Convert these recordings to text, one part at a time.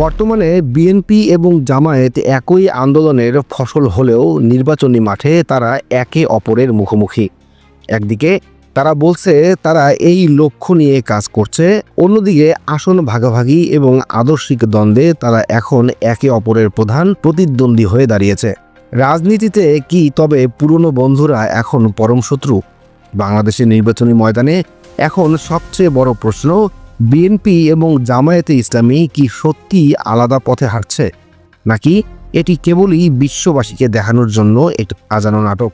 বর্তমানে বিএনপি এবং জামায়াত একই আন্দোলনের ফসল হলেও নির্বাচনী মাঠে তারা একে অপরের মুখোমুখি। একদিকে তারা বলছে তারা এই লক্ষ্য নিয়ে কাজ করছে, অন্যদিকে আসন ভাগাভাগি এবং আদর্শিক দ্বন্দ্বে তারা এখন একে অপরের প্রধান প্রতিদ্বন্দ্বী হয়ে দাঁড়িয়েছে। রাজনীতিতে কি তবে পুরনো বন্ধুরা এখন পরম শত্রু? বাংলাদেশের নির্বাচনী ময়দানে এখন সবচেয়ে বড় প্রশ্ন বিএনপি এবং জামায়াতে ইসলামী কি সত্যি আলাদা পথে হাঁটছে? নাকি এটি কেবলই বিশ্ববাসীকে দেখানোর জন্য একটি আজানো নাটক?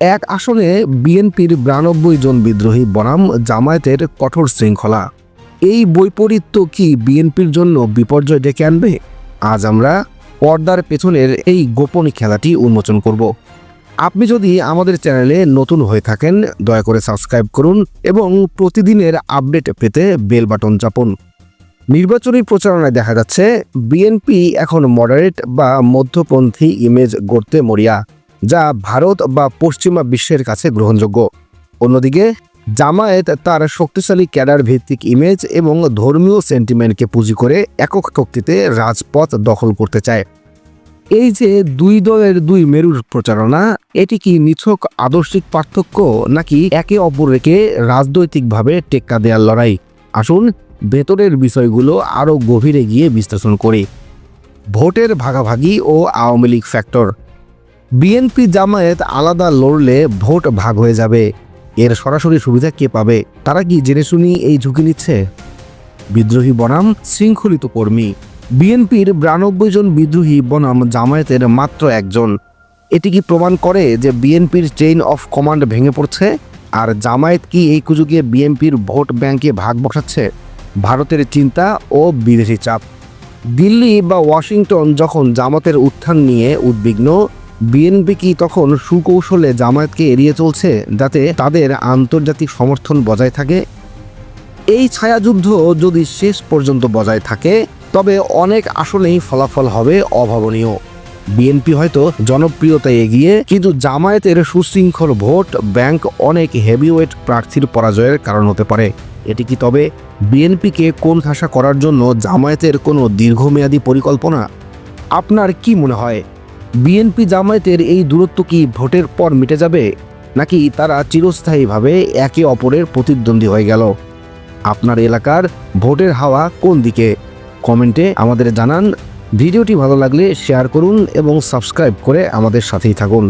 এক আসনে বিএনপির বিরানব্বই জন বিদ্রোহী বনাম জামায়াতের কঠোর শৃঙ্খলা। এই বৈপরীত্য কি বিএনপির জন্য বিপর্যয় ডেকে আনবে? আজ আমরা পর্দার পেছনের এই গোপন খেলাটি উন্মোচন করব। আপনি যদি আমাদের চ্যানেলে নতুন হয়ে থাকেন, দয়া করে সাবস্ক্রাইব করুন এবং প্রতিদিনের আপডেট পেতে বেল বাটন চাপুন। নির্বাচনী প্রচারণায় দেখা যাচ্ছে, বিএনপি এখন মডারেট বা মধ্যপন্থী ইমেজ গড়তে মরিয়া, যা ভারত বা পশ্চিমা বিশ্বের কাছে গ্রহণযোগ্য। অন্যদিকে, জামায়াত তার শক্তিশালী ক্যাডার ভিত্তিক ইমেজ এবং ধর্মীয় সেন্টিমেন্টকে পুঁজি করে একক শক্তিতে রাজপথ দখল করতে চায়। এই যে দুই দলের দুই মেরুর প্রচারণা, এটি কি নিছক আদর্শিক পার্থক্য নাকি একে অপরকে রাজনৈতিকভাবে টেক্কা দেওয়ার লড়াই? আসুন ভেতরের বিষয়গুলো আরও গভীরে গিয়ে বিশ্লেষণ করি। ভোটের ভাগাভাগি ও আওয়ামী লীগ ফ্যাক্টর। বিএনপি জামায়াত আলাদা লড়লে ভোট ভাগ হয়ে যাবে। এর সরাসরি সুবিধা কে পাবে? তারা কি জেনে শুনি এই ঝুঁকি নিচ্ছে? বিদ্রোহী বনাম শৃঙ্খলিত কর্মী। বিএনপির বিরানব্বই জন বিদ্রোহী বনাম জামায়াতের মাত্র একজন। এটি কি প্রমাণ করে যে বিএনপির চেইন অফ কমান্ড ভেঙে পড়ছে? আর জামায়াত কি এই সুযোগে বিএনপির ভোট ব্যাংকে ভাগ বসাচ্ছে? ভারতের চিন্তা ও বিদেশি চাপ। দিল্লি বা ওয়াশিংটন যখন জামাতের উত্থান নিয়ে উদ্বিগ্ন, বিএনপি কি তখন সুকৌশলে জামায়াতকে এড়িয়ে চলছে যাতে তাদের আন্তর্জাতিক সমর্থন বজায় থাকে? এই ছায়াযুদ্ধ যদি শেষ পর্যন্ত বজায় থাকে তবে অনেক আসলেই ফলাফল হবে অভাবনীয়। বিএনপি হয়তো জনপ্রিয়তায় এগিয়ে, কিন্তু জামায়াতের সুশৃঙ্খল ভোট ব্যাংক অনেক হেভিওয়েট প্রার্থীর পরাজয়ের কারণ হতে পারে। এটি কি তবে বিএনপিকে কোন ঠাসা করার জন্য জামায়াতের কোনো দীর্ঘমেয়াদী পরিকল্পনা? আপনার কি মনে হয়, বিএনপি জামায়াতের এই দূরত্ব কি ভোটের পর মিটে যাবে, নাকি তারা চিরস্থায়ীভাবে একে অপরের প্রতিদ্বন্দ্বী হয়ে গেল? আপনার এলাকার ভোটের হাওয়া কোন দিকে? কমেন্টে আমাদের জানান। ভিডিওটি ভালো লাগলে শেয়ার করুন এবং সাবস্ক্রাইব করে আমাদের সাথেই থাকুন।